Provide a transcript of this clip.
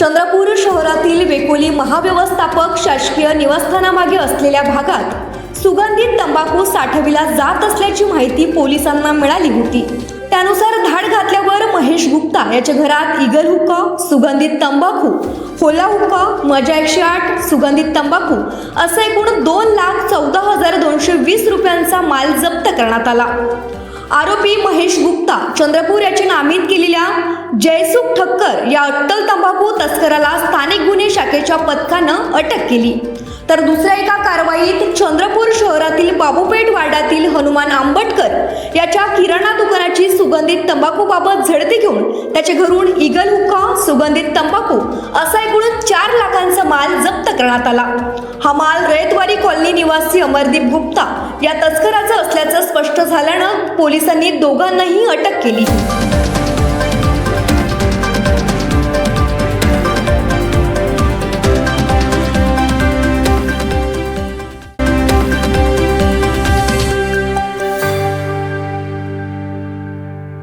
चंद्रपूर शहरातील वेकोली महाव्यवस्थापक शासकीय निवासस्थानामागे असलेल्या भागात सुगंधित तंबाखू साठविला जात असल्याची माहिती पोलिसांना मिळाली होती. त्यानुसार धाड घातल्यावर महेश गुप्ता याच्या घरात इगल हुक्का सुगंधित तंबाखू होला हुक्का मजा एकशे आठ सुगंधित तंबाखू असं एकूण दोन लाख चौदा हजार दोनशे वीस रुपयांचा माल जप्त करण्यात आला. आरोपी महेश गुप्ता चंद्रपूर याची नामित केलेल्या जयसुख ठक्कर या अट्टल तंबाखू तस्कराला स्थानिक गुन्हे शाखेच्या पथकानं अटक केली. तर दुसऱ्या एका कारवाईत चंद्रपूर शहरातील बाबूपेठ वार्डातील हनुमान आंबटकर याच्या किराणा दुकानाची सुगंधित तंबाखूबाबत झडती घेऊन त्याचे घरून इगल हुक्का सुगंधित तंबाखू असा एकूण चार करण्यात आला. हा माल रयतवाडी कॉलनी निवासी अमरदीप गुप्ता या तस्कराचा असल्याचं स्पष्ट झाल्यानं पोलिसांनी दोघांनाही अटक केली.